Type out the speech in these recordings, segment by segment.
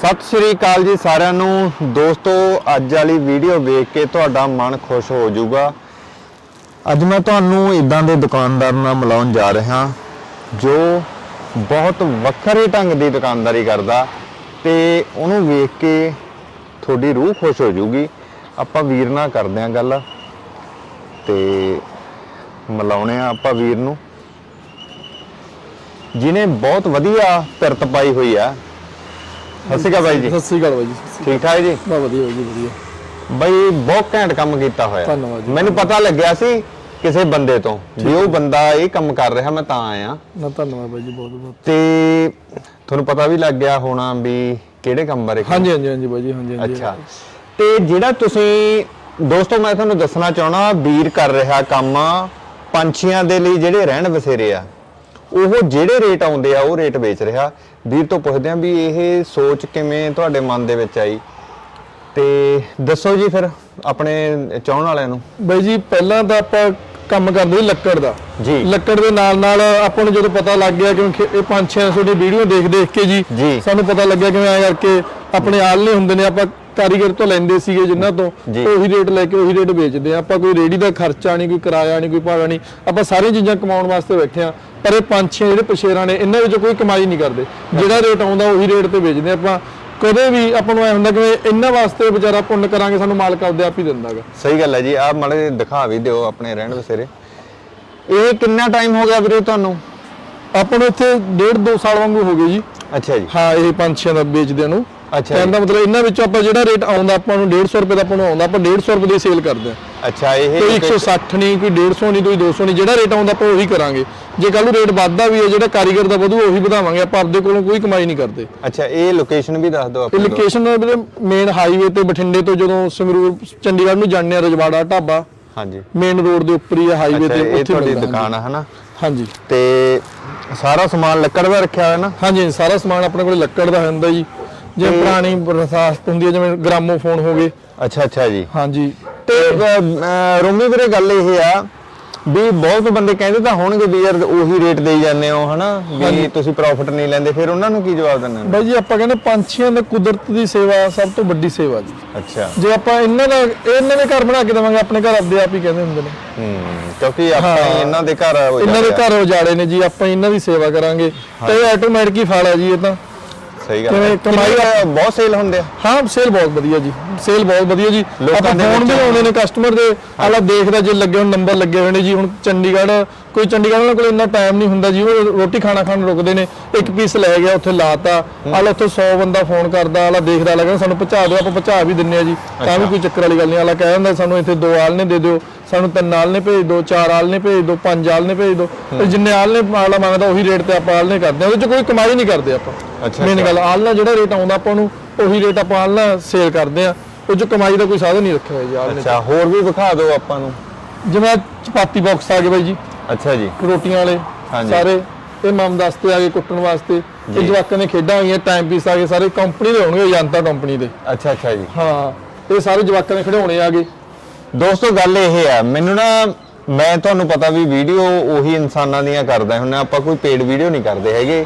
ਸਤਿ ਸ਼੍ਰੀ ਅਕਾਲ ਜੀ ਸਾਰਿਆਂ ਨੂੰ। ਦੋਸਤੋ, ਅੱਜ ਵਾਲੀ ਵੀਡੀਓ ਵੇਖ ਕੇ ਤੁਹਾਡਾ ਮਨ ਖੁਸ਼ ਹੋ ਜਾਊਗਾ। ਅੱਜ ਮੈਂ ਤੁਹਾਨੂੰ ਇਦਾਂ ਦੇ ਦੁਕਾਨਦਾਰ ਨਾਲ ਮਿਲਾਉਣ ਜਾ ਰਿਹਾ, ਜੋ ਬਹੁਤ ਵੱਖਰੇ ਢੰਗ ਦੀ ਦੁਕਾਨਦਾਰੀ ਕਰਦਾ ਤੇ ਉਹਨੂੰ ਵੇਖ ਕੇ ਤੁਹਾਡੀ ਰੂਹ ਖੁਸ਼ ਹੋ ਜਾਊਗੀ। ਆਪਾਂ ਵੀਰ ਨਾਲ ਕਰਦੇ ਆਂ ਗੱਲ ਤੇ ਮਿਲਾਉਣੇ ਆ ਆਪਾਂ ਵੀਰ ਨੂੰ। ਜਿਨੇ ਬਹੁਤ ਵਧੀਆ ਪਿਰਤ ਪਾਈ ਹੋਈ ਆ ਸਤਿ ਸ਼੍ਰੀ ਅਕਾਲ ਬਾਈ ਜੀ। ਸਤਿ ਸ੍ਰੀ ਅਕਾਲ ਬਾਈ ਜੀ। ਠੀਕ ਠਾਕ ਜੀ? ਬਾ ਵਧੀਆ ਜੀ ਵਧੀਆ। ਬਈ ਬਹੁਤ ਘੈਂਟ ਕੰਮ ਕੀਤਾ ਹੋਇਆ। ਧੰਨਵਾਦ ਜੀ। ਮੈਨੂੰ ਪਤਾ ਲੱਗਿਆ ਸੀ ਕਿਸੇ ਬੰਦੇ ਤੋਂ ਵੀ ਉਹ ਬੰਦਾ ਇਹ ਕੰਮ ਕਰ ਰਿਹਾ ਮੈਂ ਤਾਂ ਆਇਆ। ਨਾ ਧੰਨਵਾਦ ਬਾਈ ਜੀ ਬਹੁਤ ਬਹੁਤ। ਤੇ ਤੁਹਾਨੂੰ ਪਤਾ ਵੀ ਲੱਗ ਗਿਆ ਹੋਣਾ ਵੀ ਕਿਹੜੇ ਕੰਮ ਬਾਰੇ ਹਾਂਜੀ ਹਾਂਜੀ ਹਾਂਜੀ ਬਾਈ ਜੀ ਹਾਂਜੀ ਹਾਂਜੀ। ਅੱਛਾ। ਤੇ ਜਿਹੜਾ ਤੁਸੀਂ ਦੋਸਤੋ ਮੈਂ ਤੁਹਾਨੂੰ ਦੱਸਣਾ ਚਾਹਣਾ ਵੀਰ ਕਰ ਰਿਹਾ ਕੰਮ ਪੰਛੀਆਂ ਦੇ ਲਈ ਜਿਹੜੇ ਰਹਿਣ ਬਸੇਰੇ ਆ। ਉਹ ਜਿਹੜੇ ਰੇਟ ਆਉਂਦੇ ਆ ਉਹ ਰੇਟ ਵੇਚ ਰਿਹਾ ਵੀਰ ਤੋਂ ਪੁੱਛਦੇ ਆ ਵੀ ਇਹ ਸੋਚ ਕਿਵੇਂ ਤੁਹਾਡੇ ਮਨ ਦੇ ਵਿੱਚ ਆਈ ਤੇ ਦੱਸੋ ਜੀ ਫਿਰ ਆਪਣੇ ਚਾਹਣ ਵਾਲਿਆਂ ਨੂੰ ਬਾਈ ਜੀ ਪਹਿਲਾਂ ਤਾਂ ਆਪਾਂ ਕੰਮ ਕਰਦੇ ਸੀ ਲੱਕੜ ਦਾ ਜੀ। ਲੱਕੜ ਦੇ ਨਾਲ ਨਾਲ ਆਪਾਂ ਨੂੰ ਜਦੋਂ ਪਤਾ ਲੱਗ ਗਿਆ ਕਿਉਂਕਿ ਇਹ ਪੰਜ ਛੇ ਤੁਹਾਡੀ ਵੀਡੀਓ ਦੇਖ ਦੇਖ ਕੇ ਜੀ। ਸਾਨੂੰ ਪਤਾ ਲੱਗਿਆ ਕਿਵੇਂ ਆ ਕਰਕੇ ਆਪਣੇ ਆਲਣੇ ਹੁੰਦੇ ਨੇ ਆਪਾਂ ਕਾਰੀਗਰ ਤੋਂ ਲੈਂਦੇ ਸੀਗੇ ਜਿਨ੍ਹਾਂ ਤੋਂ। ਉਹੀ ਰੇਟ ਲੈ ਕੇ ਉਹੀ ਰੇਟ ਵੇਚਦੇ ਆ। ਆਪਾਂ ਕੋਈ ਰੇੜੀ ਦਾ ਖਰਚਾ ਨਹੀਂ ਕੋਈ ਕਿਰਾਇਆ ਨਹੀਂ ਕੋਈ ਭਾੜਾ ਨਹੀਂ। ਆਪਾਂ ਸਾਰੀਆਂ ਚੀਜ਼ਾਂ ਕਮਾਉਣ ਵਾਸਤੇ ਬੈਠੇ ਆ। ਪਰ ਇਹ ਪੰਜ ਛੇ ਜਿਹੜੇ ਪਸ਼ੇਰਾਂ ਨੇ ਇਹਨਾਂ ਵਿੱਚੋਂ ਕੋਈ ਕਮਾਈ ਨਹੀਂ ਕਰਦੇ। ਜਿਹੜਾ ਰੇਟ ਆਉਂਦਾ ਉਹੀ ਰੇਟ ਤੇ ਵੇਚਦੇ ਆਪਾਂ ਕਦੇ ਵੀ ਆਪਾਂ ਨੂੰ ਐ ਹੁੰਦਾ ਕਿ ਇਹਨਾਂ ਵਾਸਤੇ ਵਿਚਾਰਾ ਪੁੰਨ ਕਰਾਂਗੇ ਸਾਨੂੰ ਮਾਲਕ ਆਪਦੇ ਆਪ ਹੀ ਦਿੰਦਾਗਾ। ਸਹੀ ਗੱਲ ਹੈ ਜੀ। ਆਹ ਮਾੜੇ ਦਿਖਾ ਵੀ ਦਿਓ ਆਪਣੇ ਰਹਿਣ ਬਸੇਰੇ। ਇਹ ਕਿੰਨਾ ਟਾਈਮ ਹੋ ਗਿਆ ਵੀਰੇ ਤੁਹਾਨੂੰ? ਆਪਾਂ ਨੂੰ ਇੱਥੇ ਡੇਢ ਦੋ ਸਾਲ ਵਾਂਗੂ ਹੋ ਗਏ ਜੀ। ਅੱਛਾ ਜੀ। ਹਾਂ ਇਹ ਪੰਛੀਆਂ ਦਾ ਵੇਚਦੇ ਨੂੰ। ਅੱਛਾ ਕਹਿਣ। ਦਾ ਮਤਲਬ ਇਹਨਾਂ ਵਿੱਚੋਂ ਆਪਾਂ ਜਿਹੜਾ ਰੇਟ ਆਉਂਦਾ ਆਪਾਂ ਨੂੰ 150 ਰੁਪਏ ਦਾ ਆਪਾਂ ਨੂੰ ਆਉਂਦਾ ਆਪਾਂ 150 ਰੁਪਏ ਦੀ ਸੇਲ ਕਰਦੇ ਆ ਅੱਛਾ ਇਹ ਕੋਈ 160 ਨਹੀਂ ਕੋਈ 150 ਨਹੀਂ ਕੋਈ 200 ਨਹੀਂ ਜਿਹੜਾ ਰੇਟ ਆਉਂਦਾ ਆਪਾਂ ਉਹੀ ਕਰਾਂਗੇ। ਜੇ ਕੱਲ ਨੂੰ ਰੇਟ ਵੱਧਦਾ ਵੀ ਹੈ ਜਿਹੜਾ ਕਾਰੀਗਰ ਦਾ ਵਧੂ ਉਹੀ ਵਧਾਵਾਂਗੇ ਆਪਾਂ ਆਪਦੇ ਕੋਲੋਂ ਕੋਈ ਕਮਾਈ ਨਹੀਂ ਕਰਦੇ। ਅੱਛਾ ਇਹ ਲੋਕੇਸ਼ਨ ਵੀ ਦੱਸ ਦਿਓ ਆਪਾਂ। ਲੋਕੇਸ਼ਨ ਵੀਰੇ ਮੇਨ ਹਾਈਵੇ ਤੇ ਬਠਿੰਡੇ ਤੋਂ ਜਦੋਂ ਸੰਗਰੂਰ ਚੰਡੀਗੜ੍ਹ ਨੂੰ ਜਾਂਦੇ ਆ ਰਜਵਾੜਾ ਢਾਬਾ ਹਾਂਜੀ। ਮੇਨ ਰੋਡ ਦੇ ਉੱਪਰ ਹੀ ਆ ਹਾਈਵੇ ਤੇ ਇਹ ਤੁਹਾਡੀ ਦੁਕਾਨ ਆ ਹਨਾ? ਹਾਂਜੀ। ਤੇ ਸਾਰਾ ਸਮਾਨ ਲੱਕੜ ਦਾ ਰੱਖਿਆ ਹੋਇਆ ਨਾ? ਹਾਂਜੀ, ਸਾਰਾ ਸਮਾਨ ਆਪਣੇ ਕੋਲ ਲੱਕੜ ਦਾ ਹੁੰਦਾ ਜੀ। ਜਿਵੇਂ ਪੁਰਾਣੀ ਰਸਾਸਤ ਹੁੰਦੀ ਹੈ ਜਿਵੇਂ ਗ੍ਰਾਮੋਫੋਨ ਹੋ ਗਏ। ਅੱਛਾ ਅੱਛਾ ਜੀ। ਹਾਂਜੀ। ਤੇ ਰੋਮੀ ਵੀਰੇ ਗੱਲ ਇਹ ਆ ਵੀ ਬਹੁਤ ਬੰਦੇ ਕਹਿੰਦੇ ਤਾਂ ਹੋਣਗੇ ਵੀ ਯਾਰ ਉਹੀ ਰੇਟ ਦੇਈ ਜਾਂਦੇ ਹੋ ਹਨਾ? ਵੀ ਤੁਸੀਂ ਪ੍ਰੋਫਿਟ ਨਹੀਂ ਲੈਂਦੇ ਫਿਰ ਉਹਨਾਂ ਨੂੰ ਕੀ ਜਵਾਬ ਦਿੰਦੇ ਹੋ ਬਾਈ ਜੀ ਆਪਾਂ ਕਹਿੰਦੇ ਪੰਛੀਆਂ ਦੇ ਕੁਦਰਤ ਦੀ ਸੇਵਾ ਸਭ ਤੋਂ ਵੱਡੀ ਸੇਵਾ ਜੀ। ਅੱਛਾ। ਜੇ ਆਪਾਂ ਇਹਨਾਂ ਦਾ ਇਹਨਾਂ ਦੇ ਘਰ ਬਣਾ ਕੇ ਦੇਵਾਂਗੇ ਆਪਣੇ ਘਰ ਆਪਦੇ ਆਪ ਹੀ ਕਹਿੰਦੇ ਹੁੰਦੇ ਨੇ। ਹੂੰ ਕਿਉਂਕਿ ਆਪਾਂ। ਇਹਨਾਂ ਦੇ ਘਰ ਇਹਨਾਂ ਦੇ। ਘਰ ਉਜਾੜੇ ਨੇ ਜੀ ਆਪਾਂ ਇਹਨਾਂ ਦੀ ਸੇਵਾ ਕਰਾਂਗੇ। ਤੇ ਇਹ ਆਟੋਮੈਟਿਕ ਹੀ ਫਲ ਜੀ ਇਹ ਤਾਂ। ਸਹੀ ਗੱਲ ਕਿਵੇਂ ਕਮਾਈ ਅ, ਬਹੁਤ ਸੇਲ ਹੁੰਦੇ ਆ? ਹਾਂ ਸੇਲ ਬਹੁਤ ਵਧੀਆ ਜੀ। ਸੇਲ ਬਹੁਤ ਵਧੀਆ ਜੀ। ਆਪਾਂ ਫੋਨ ਵੀ ਆਉਂਦੇ ਨੇ ਕਸਟਮਰ ਦੇ। ਆਲਾ ਦੇਖਦਾ ਜੇ ਲੱਗੇ ਹੋਣ ਨੰਬਰ ਲੱਗੇ ਹੋਏ ਨੇ ਜੀ। ਹੁਣ ਚੰਡੀਗੜ੍ਹ ਕੋਈ ਚੰਡੀਗੜ੍ਹ ਵਾਲਾ ਕੋਲ ਇੰਨਾ ਟਾਈਮ ਨਹੀਂ ਹੁੰਦਾ ਜੀ। ਉਹ ਰੋਟੀ ਖਾਣਾ ਖਾਣ ਰੁਕਦੇ ਨੇ। ਇੱਕ ਪੀਸ ਲੈ ਗਿਆ ਉੱਥੇ ਲਾਤਾ। ਆਲਾ ਉੱਥੇ 100 ਬੰਦਾ ਫੋਨ ਕਰਦਾ। ਆਲਾ ਦੇਖਦਾ ਲੱਗਾ ਸਾਨੂੰ ਪਹੁੰਚਾ ਦਿਓ ਆਪਾਂ ਪਹੁੰਚਾ ਵੀ ਦਿੰਨੇ ਆ ਜੀ। ਤਾਂ ਵੀ ਕੋਈ ਚੱਕਰ ਵਾਲੀ ਗੱਲ ਨਹੀਂ। ਆਲਾ ਕਹਿ ਦਿੰਦਾ ਸਾਨੂੰ ਇੱਥੇ ਦੋ ਆਲਨੇ ਦੇ ਦਿਓ। ਸਾਨੂੰ ਤਿੰਨ ਆਲਨੇ ਭੇਜ ਦਿਓ ਚਾਰ ਆਲਨੇ ਭੇਜ ਦਿਓ ਪੰਜ ਆਲਨੇ ਭੇਜ ਦਿਓ। ਜਿੰਨੇ ਆਲਨੇ ਆਲਾ ਮੰਗਦਾ ਉਹੀ ਰੇਟ ਤੇ ਆਪਾਂ ਆਲਨੇ ਕਰਦੇ ਆ ਉਹਦੇ ਚ ਕੋਈ ਕਮਾਈ ਨਹੀਂ ਕਰਦੇ ਆਪਾਂ। ਮੇਨ। ਗੱਲ ਆਲਣਾ ਜਿਹੜਾ ਰੇਟ ਆਉਂਦਾ ਆਪਾਂ ਨੂੰ ਉਹੀ ਰੇਟ ਆਪਾਂ ਆਲਣਾ ਸੇਲ ਕਰਦੇ ਆ ਉਹ ਚ ਕਮਾਈ ਦਾ ਕੋਈ ਸਾਧਨ ਨਹੀਂ ਰੱਖਿਆ ਹੋਇਆ ਜੀ ਆਲਣੇ 'ਚ। ਅੱਛਾ ਹੋਰ ਵੀ ਵਿਖਾ ਦਿਓ ਆਪਾਂ ਨੂੰ। ਜਿਵੇਂ ਆਹ ਚਪਾਤੀ ਬਾਕਸ ਆ ਗਏ ਬਾਈ ਜੀ। ਅੱਛਾ ਜੀ। ਰੋਟੀਆਂ ਵਾਲੇ ਹਾਂਜੀ। ਸਾਰੇ। ਇਹ ਮਮ ਦਸਤੇ ਆ ਗਏ ਕੁੱਟਣ ਵਾਸਤੇ। ਇਹ ਜਵਾਕਾਂ ਨੇ ਖੇਡਾਂ ਹੋਈਆਂ ਟਾਈਮ ਪੀਸ ਆ ਗਏ ਸਾਰੇ ਕੰਪਨੀ ਦੇ ਹੋਣਗੇ ਜਨਤਾ ਕੰਪਨੀ ਦੇ। ਅੱਛਾ ਅੱਛਾ ਜੀ। ਹਾਂ ਇਹ ਸਾਰੇ ਜਵਾਕਾਂ ਦੇ ਖਿਡੌਣੇ ਆ ਗਏ। ਦੋਸਤੋ ਗੱਲ ਇਹ ਆ ਮੈਨੂੰ ਨਾ ਮੈਂ ਤੁਹਾਨੂੰ ਪਤਾ ਵੀ ਵੀਡੀਓ ਉਹੀ ਇਨਸਾਨਾਂ ਦੀਆਂ ਕਰਦਾ ਹੁੰਨਾ ਆਪਾਂ ਕੋਈ ਪੇਡ ਵੀਡੀਓ ਨਹੀਂ ਕਰਦੇ ਹੈਗੇ।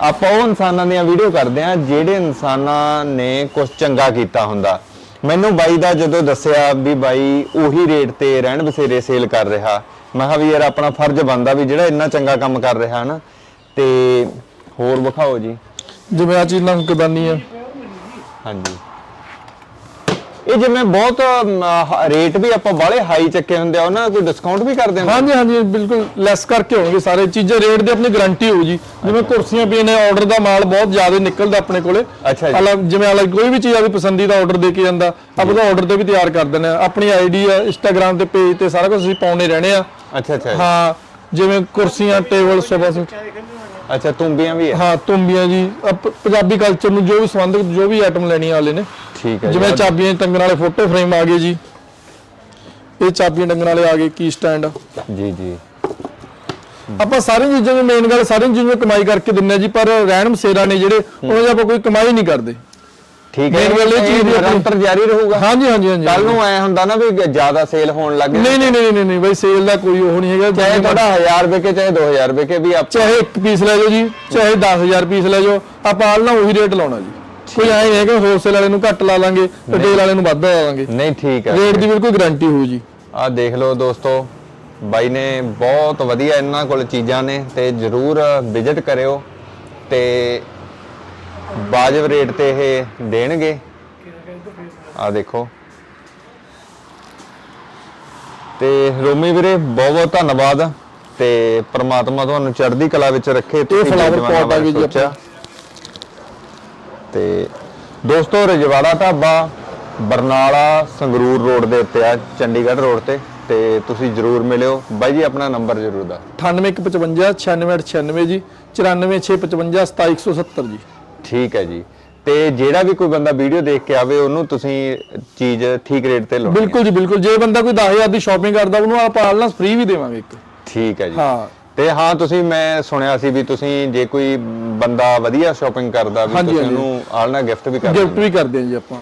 ਆਪਾਂ ਉਹ ਇਨਸਾਨਾਂ ਦੀਆਂ ਵੀਡੀਓ ਕਰਦੇ ਆ ਜਿਹੜੇ ਇਨਸਾਨਾਂ ਨੇ ਕੁਝ ਚੰਗਾ ਕੀਤਾ ਹੁੰਦਾ। ਮੈਨੂੰ ਬਾਈ ਦਾ ਜਦੋਂ ਦੱਸਿਆ ਵੀ ਬਾਈ ਉਹੀ ਰੇਟ ਤੇ ਰਹਿਣ ਬਸੇਰੇ ਸੇਲ ਕਰ ਰਿਹਾ ਮੈਂ ਕਿਹਾ ਵੀ ਯਾਰ ਆਪਣਾ ਫਰਜ਼ ਬਣਦਾ ਵੀ ਜਿਹੜਾ ਇੰਨਾ ਚੰਗਾ ਕੰਮ ਕਰ ਰਿਹਾ ਨਾ ਤੇ ਹੋਰ ਵਿਖਾਓ ਜੀ। ਜਿਵੇਂ ਆ ਚੀਜ਼ ਲੰਕਦਾਨੀ ਆ ਹਾਂਜੀ। ਇਹ ਜਿਵੇਂ ਬਹੁਤ ਰੇਟ ਵੀ ਆਪਾਂ ਬਾਹਲੇ ਹਾਈ ਚੱਕੇ ਹੁੰਦੇ ਆ ਉਹਨਾਂ ਦਾ ਕੋਈ ਡਿਸਕਾਊਂਟ ਵੀ ਕਰਦੇ ਹੁੰਦੇ ਹਾਂਜੀ ਹਾਂਜੀ ਬਿਲਕੁਲ ਲੈਸ ਕਰਕੇ ਹੋਣਗੇ ਸਾਰੇ ਚੀਜ਼ਾਂ। ਰੇਟ ਦੀ ਆਪਣੀ ਗਾਰੰਟੀ ਹੋਊ ਜੀ। ਜਿਵੇਂ ਕੁਰਸੀਆਂ ਵੀ ਨੇ ਆਰਡਰ ਦਾ ਮਾਲ ਬਹੁਤ ਜ਼ਿਆਦਾ ਨਿਕਲਦਾ ਆਪਣੇ ਕੋਲੇ। ਅੱਛਾ ਜੀ। ਜਿਵੇਂ ਅਲੱਗ ਕੋਈ ਵੀ ਚੀਜ਼ ਆ ਵੀ ਪਸੰਦੀਦਾ ਆਰਡਰ ਦੇ ਕੇ ਜਾਂਦਾ ਆਪਾਂ ਤਾਂ ਆਰਡਰ ਤੇ ਵੀ ਤਿਆਰ ਕਰ ਦਿੰਦੇ ਆ ਆਪਣੀ ਆਈਡੀ ਆ ਇੰਸਟਾਗ੍ਰam ਤੇ ਪੇਜ ਤੇ ਸਾਰਾ ਕੁਝ ਅਸੀਂ ਪਾਉਣੇ ਰਹਿਣੇ ਆ ਅੱਛਾ ਅੱਛਾ ਹਾਂ ਜਿਵੇਂ ਕੁਰਸੀਆਂ ਟੇਬਲ ਸੋਫਾ ਸੈੱਟ। ਅੱਛਾ ਤੁੰਬੀਆਂ ਵੀ ਹੈ ਹਾਂ ਤੁੰਬੀਆਂ ਜੀ। ਪੰਜਾਬੀ ਕਲਚਰ ਨੂੰ ਜੋ ਵੀ ਸੰਬੰਧਿਤ ਜੋ ਵੀ ਆਈਟਮ ਲੈਣੀ ਵਾਲੇ ਨੇ ਠੀਕ ਹੈ ਜਿਵੇਂ ਚਾਬੀਆਂ ਟੰਗਣ ਵਾਲੇ ਫੋਟੋ ਫਰੇਮ ਆ ਗਏ ਜੀ। ਇਹ ਚਾਬੀਆਂ ਟੰਗਣ ਵਾਲੇ ਆ ਗਏ ਕੀ ਸਟੈਂਡ ਜੀ ਜੀ। ਆਪਾਂ ਸਾਰੀਆਂ ਚੀਜ਼ਾਂ ਦੀ ਮੇਨ ਗੱਲ ਸਾਰੀਆਂ ਚੀਜ਼ਾਂ ਕਮਾਈ ਕਰਕੇ ਦਿੰਨੇ ਜੀ ਪਰ ਰਹਿਣ ਮਸੇਰਾ ਨੇ ਜਿਹੜੇ ਉਹਨਾਂ ਦੀ ਆਪਾਂ ਕੋਈ ਕਮਾਈ ਨਹੀਂ ਕਰਦੇ। ਠੀਕ ਹੈ Main ਗੱਲ ਇਹ ਚੀਜ਼ ਦੀ ਨਿਰੰਤਰ ਜਾਰੀ ਰਹੂਗਾ। ਹਾਂਜੀ ਹਾਂਜੀ ਹਾਂਜੀ ਕੱਲ ਨੂੰ ਐ ਹੁੰਦਾ ਨਾ ਵੀ ਜ਼ਿਆਦਾ ਸੇਲ ਹੋਣ ਲੱਗ ਨਹੀਂ ਨਹੀਂ ਨਹੀਂ ਨਹੀਂ ਨਹੀਂ ਬਾਈ ਸੇਲ ਦਾ ਕੋਈ ਉਹ ਨਹੀਂ ਹੈਗਾ। ਚਾਹੇ ਤੁਹਾਡਾ 1000 ਰੁਪਏ ਕੇ ਚਾਹੇ 2000 ਰੁਪਏ ਕੇ ਵੀ ਆਪ ਚਾਹੇ ਇੱਕ ਪੀਸ ਲੈ ਜਾਓ ਜੀ ਚਾਹੇ 10000 ਪੀਸ ਲੈ ਜਾਓ ਆਪਾਂ ਆਲਣਾ ਉਹੀ ਰੇਟ ਲਾਉਣਾ ਜੀ। ਕੋਈ ਐ ਨਹੀਂ ਹੈ ਕਿ ਹੋਲਸੇਲ ਵਾਲੇ ਨੂੰ ਘੱਟ ਲਾ ਲਾਂਗੇ ਰਿਟੇਲ ਵਾਲੇ ਨੂੰ ਵੱਧ ਲਾ ਲਾਂਗੇ। ਨਹੀਂ ਠੀਕ ਹੈ। ਰੇਟ ਦੀ ਬਿਲਕੁਲ ਗਾਰੰਟੀ ਹੋਊ ਜੀ। ਆ ਦੇਖ ਲਓ ਦੋਸਤੋ ਬਾਈ ਨੇ ਬਹੁਤ ਵਧੀਆ ਇਹਨਾਂ ਕੋਲ ਚੀਜ਼ਾਂ ਨੇ ਤੇ ਜਰੂਰ ਵਿਜ਼ਿਟ ਕਰਿਓ ਤੇ ਵਾਜਬ ਰੇਟ ਤੇ ਇਹ ਦੇਣਗੇ। ਆ ਦੇਖੋ। ਤੇ ਰੋਮੀ ਵੀਰੇ ਬਹੁਤ ਬਹੁਤ ਧੰਨਵਾਦ ਤੇ ਪ੍ਰਮਾਤਮਾ ਤੁਹਾਨੂੰ ਚੜ੍ਹਦੀ ਕਲਾ ਵਿੱਚ ਰੱਖੇ flower ਨੌਜਵਾਨਾਂ pot ਆ ਗਈ ਜੀ ਸੋਚਿਆ। ਤੇ ਦੋਸਤੋ ਰਜਵਾੜਾ ਢਾਬਾ ਬਰਨਾਲਾ ਸੰਗਰੂਰ ਰੋਡ ਦੇ ਉੱਤੇ ਆ ਚੰਡੀਗੜ੍ਹ ਰੋਡ ਤੇ ਤੇ ਤੁਸੀਂ ਜਰੂਰ ਮਿਲਿਓ। ਬਾਈ ਜੀ ਆਪਣਾ ਨੰਬਰ ਜਰੂਰ ਦਾ 9855 9696 ਜੀ 94655 27170 ਜੀ। ਠੀਕ ਹੈ ਜੀ। ਤੇ ਜਿਹੜਾ ਵੀ ਕੋਈ ਬੰਦਾ ਵੀਡੀਓ ਦੇਖ ਕੇ ਆਵੇ ਉਹਨੂੰ ਤੁਸੀਂ ਚੀਜ਼ ਠੀਕ ਰੇਟ ਤੇ ਲਾਉਣੀ ਹੈ। ਬਿਲਕੁਲ ਜੀ ਬਿਲਕੁਲ। ਜੇ ਬੰਦਾ ਕੋਈ 10000 ਦੀ ਸ਼ਾਪਿੰਗ ਕਰਦਾ ਉਹਨੂੰ ਆਪਾਂ ਆਲਣਾ ਫ੍ਰੀ ਵੀ ਦੇਵਾਂਗੇ ਇੱਕ। ਠੀਕ ਹੈ ਜੀ। ਹਾਂ। ਤੇ ਹਾਂ ਤੁਸੀਂ ਮੈਂ ਸੁਣਿਆ ਸੀ ਵੀ ਤੁਸੀਂ ਜੇ ਕੋਈ ਬੰਦਾ ਵਧੀਆ ਸ਼ਾਪਿੰਗ ਕਰਦਾ ਵੀ ਹਾਂਜੀ, ਤੁਸੀਂ ਹਾਂਜੀ। ਉਹਨੂੰ ਆਲਣਾ ਗਿਫਟ ਵੀ ਕਰ ਗਿਫਟ ਵੀ ਕਰਦੇ ਹਾਂ ਜੀ ਆਪਾਂ।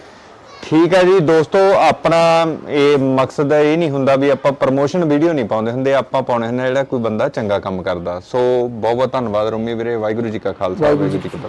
ਠੀਕ ਹੈ ਜੀ ਦੋਸਤੋ ਆਪਣਾ ਇਹ ਮਕਸਦ ਇਹ ਨਹੀਂ ਹੁੰਦਾ ਵੀ ਆਪਾਂ ਪ੍ਰਮੋਸ਼ਨ ਵੀਡੀਓ ਨਹੀਂ ਪਾਉਂਦੇ ਹੁੰਦੇ ਆਪਾਂ ਪਾਉਣੇ ਹੁੰਦੇ ਜਿਹੜਾ ਕੋਈ ਬੰਦਾ ਚੰਗਾ ਕੰਮ ਕਰਦਾ। ਸੋ ਬਹੁਤ ਬਹੁਤ ਧੰਨਵਾਦ ਰੋਮੀ ਵੀਰੇ ਵਾਹਿਗੁਰੂ ਜੀ ਕਾ ਖਾਲਸਾ ਵਾਹਿਗੁਰੂ ਜੀ ਕੀ ਫਤਿਹ।